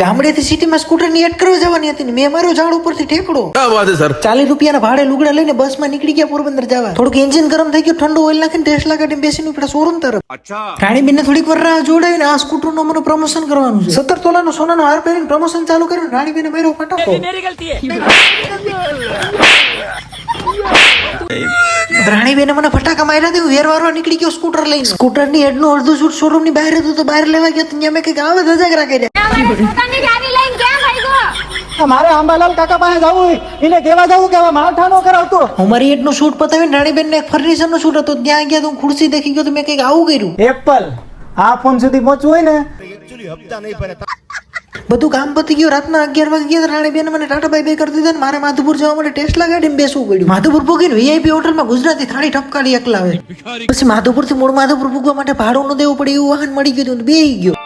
ગામડેથી સિટીમાં સ્કૂટરની અટકરવા જવાની હતી ને મેં મારો ઝાડ ઉપરથી ઠેકડો. સર? ચાલીસ રૂપિયાના ભાડે લુગડા લઈને બસમાં નીકળી ગયા પોરબંદર જવા. થોડુંક એન્જિન ગરમ થઈ ગયું ઠંડુ ઓઇલ નાખીને ટેસ્ટ કાઢીને બેસીને પેલા શોરૂમ તરફ. રાણીબેનને થોડીક વાર રાહ જોડાવીને આ સ્કૂટરનું મને પ્રમોશન કરવાનું છે. સત્તર તોલાનો સોનાનો હાર પહેરીને પ્રમોશન ચાલુ કર્યું રાણીબેને મારો ફટાકો રાણીબેને મને ફટાકા માર્યા હું વેર વારવા નીકળી ગયો સ્કૂટર લઈને. સ્કૂટરની હેડનું અડધું શૂટ શોરૂમની બહાર હતું તો બહાર લેવા ગયા ત્યાં મેં કંઈક આવે ધજાગરા કર્યા મારે આંબાલાલ કાકા પાસે જવું એને કેવા જવું કે માવઠા નો કરાવતો. હું મારી હેડનું શૂટ પતાવીને રાણીબેન ને ફર્નિચરનું શૂટ હતું. ત્યાં ગયા તો હું ખુરશી દેખી ગયો તો મેં કંઈક આવું કર્યું. એપલ આ ફોન સુધી પહોંચવું હોય ને બધું કામ પતી ગયું. રાતના અગિયાર વાગે ગયા રાણી બેન મને ટાટાભાઈ બાય કરી દીધા મારે માધુપુર જવા માટે ટેસ્લા ગાડીમાં બેસવું પડ્યું. માધુપુર પૂગીને વીઆઈપી હોટલમાં ગુજરાતી થાળી ઠપકારી એકલાવે પછી માધુપુરથી મૂળ માધુપુર પૂગવા માટે ભાડું ન દેવું પડે એવું વાહન મળી ગયું બે ગયો.